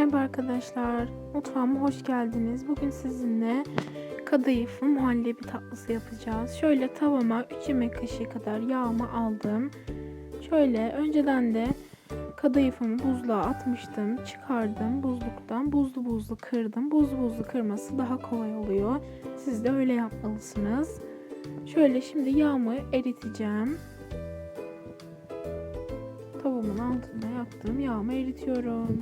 Merhaba arkadaşlar, mutfağıma hoş geldiniz. Bugün sizinle kadayıflı muhallebi tatlısı yapacağız. Şöyle tavama 3 yemek kaşığı kadar yağımı aldım. Şöyle önceden de kadayıfımı buzluğa atmıştım. Çıkardım buzluktan. Buzlu buzlu kırdım. Buzlu buzlu kırması daha kolay oluyor. Siz de öyle yapmalısınız. Şöyle şimdi yağımı eriteceğim. Tavamın altında yaptığım yağımı eritiyorum.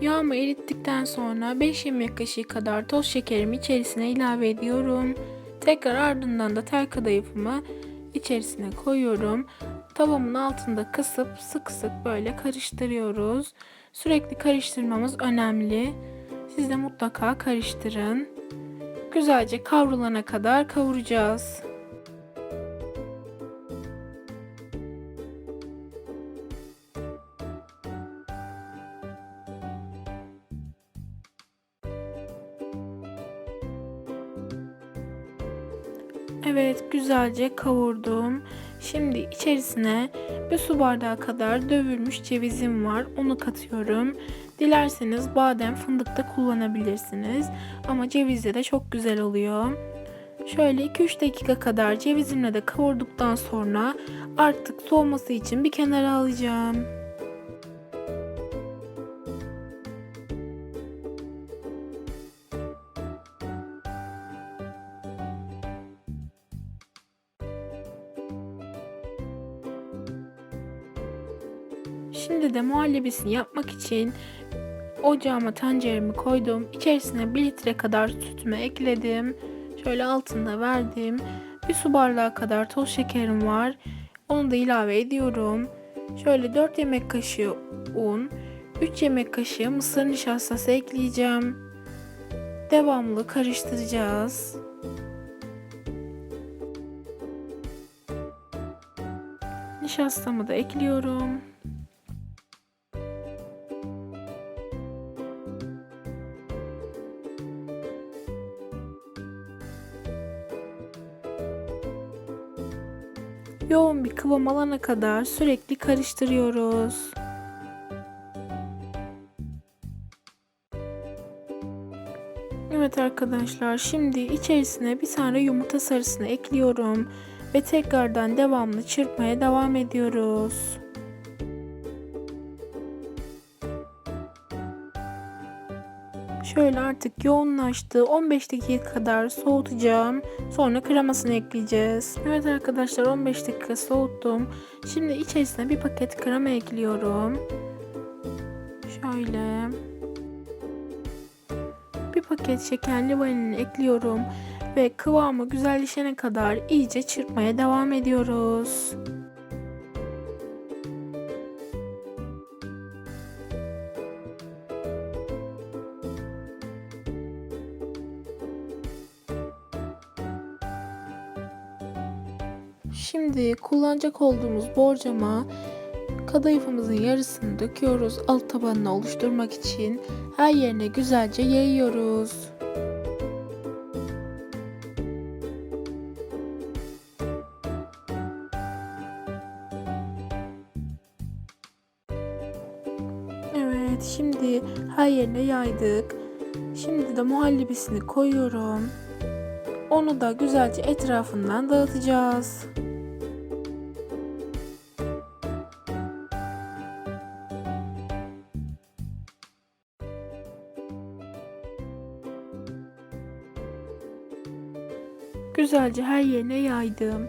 Yağımı erittikten sonra 5 yemek kaşığı kadar toz şekerimi içerisine ilave ediyorum. Tekrar ardından da tel kadayıfımı içerisine koyuyorum. Tavamın altında kısıp sık sık böyle karıştırıyoruz. Sürekli karıştırmamız önemli. Siz de mutlaka karıştırın. Güzelce kavrulana kadar kavuracağız. Evet, güzelce kavurdum. Şimdi içerisine bir su bardağı kadar dövülmüş cevizim var. Onu katıyorum. Dilerseniz badem, fındık da kullanabilirsiniz. Ama cevizle de çok güzel oluyor. Şöyle 2-3 dakika kadar cevizimle de kavurduktan sonra artık soğuması için bir kenara alacağım. Şimdi de muhallebisini yapmak için ocağıma tenceremi koydum. İçerisine 1 litre kadar sütümü ekledim. Şöyle altında verdim. Bir su bardağı kadar toz şekerim var. Onu da ilave ediyorum. Şöyle 4 yemek kaşığı un, 3 yemek kaşığı mısır nişastası ekleyeceğim. Devamlı karıştıracağız. Nişastamı da ekliyorum. Yoğun bir kıvam alana kadar sürekli karıştırıyoruz. Evet arkadaşlar şimdi içerisine bir tane yumurta sarısını ekliyorum ve tekrardan devamlı çırpmaya devam ediyoruz. Şöyle artık yoğunlaştı. 15 dakika kadar soğutacağım. Sonra kremasını ekleyeceğiz. Evet arkadaşlar 15 dakika soğuttum. Şimdi içerisine bir paket krema ekliyorum. Şöyle. Bir paket şekerli vanilini ekliyorum. Ve kıvamı güzelleşene kadar iyice çırpmaya devam ediyoruz. Şimdi kullanacak olduğumuz borcama kadayıfımızın yarısını döküyoruz alt tabanını oluşturmak için. Her yerine güzelce yayıyoruz. Evet, şimdi her yerine yaydık. Şimdi de muhallebisini koyuyorum. Onu da güzelce etrafından dağıtacağız. Güzelce her yerine yaydım.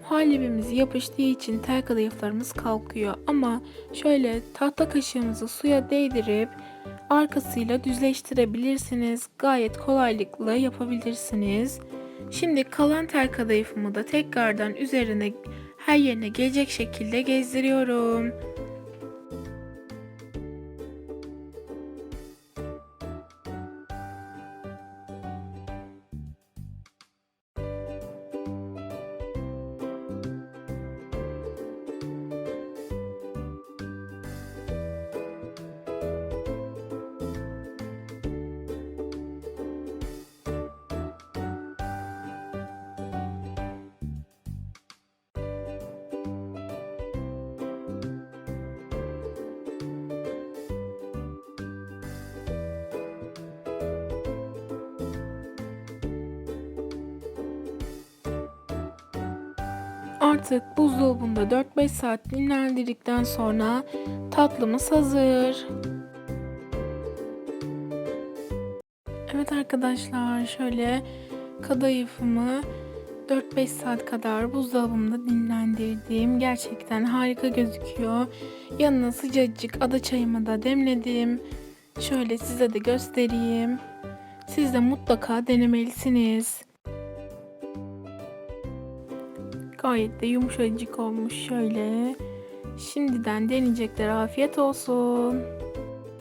Muhallebimiz yapıştığı için tel kadayıflarımız kalkıyor ama şöyle tahta kaşığımızı suya değdirip arkasıyla düzleştirebilirsiniz. Gayet kolaylıkla yapabilirsiniz. Şimdi kalan tel kadayıfımı da tekrardan üzerine her yerine gelecek şekilde gezdiriyorum. Artık buzdolabında 4-5 saat dinlendirdikten sonra tatlımız hazır. Evet arkadaşlar şöyle kadayıfımı 4-5 saat kadar buzdolabımda dinlendirdim. Gerçekten harika gözüküyor. Yanına sıcacık ada çayımı da demledim. Şöyle size de göstereyim. Siz de mutlaka denemelisiniz. Gayet de yumuşacık olmuş şöyle. Şimdiden deneyecekler afiyet olsun.